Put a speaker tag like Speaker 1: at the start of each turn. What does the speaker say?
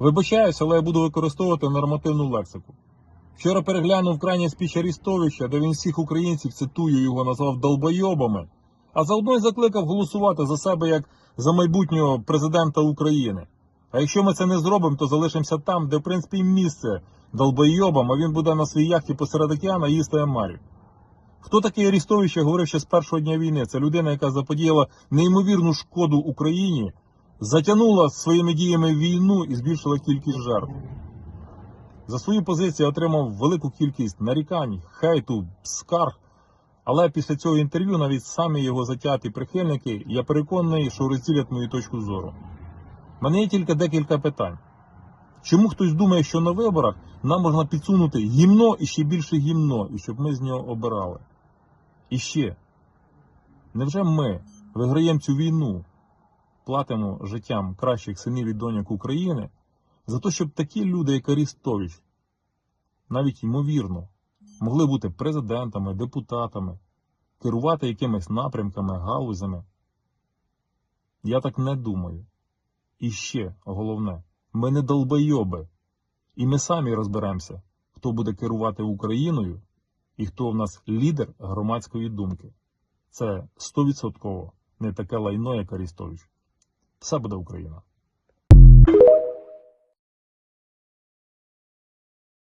Speaker 1: Вибачаюся, але я буду використовувати нормативну лексику. Вчора переглянув крайній спіч Арістовича, де він всіх українців, цитую його, назвав долбойобами, а заодно й закликав голосувати за себе як за майбутнього президента України. А якщо ми це не зробимо, то залишимося там, де в принципі місце долбойобам, а він буде на своїй яхті посеред океану їсти амарів. Хто такий Арістович, я говорив ще з першого дня війни. Це людина, яка заподіяла неймовірну шкоду Україні, затягнула своїми діями війну і збільшила кількість жертв. За свою позицію отримав велику кількість нарікань, хейту, скарг. Але після цього інтерв'ю навіть самі його затяті прихильники, я переконаний, що розділять мою точку зору. Мене є тільки декілька питань. Чому хтось думає, що на виборах нам можна підсунути гімно і ще більше гімно, і щоб ми з нього обирали? І ще, невже ми виграємо цю війну, платимо життям кращих синів і доньок України за те, щоб такі люди, як Арістович, навіть ймовірно, могли бути президентами, депутатами, керувати якимись напрямками, галузями? Я так не думаю. І ще головне, ми не долбойоби. І ми самі розберемося, хто буде керувати Україною і хто в нас лідер громадської думки. Це 100% не таке лайно, як Арістович. Все буде Україна.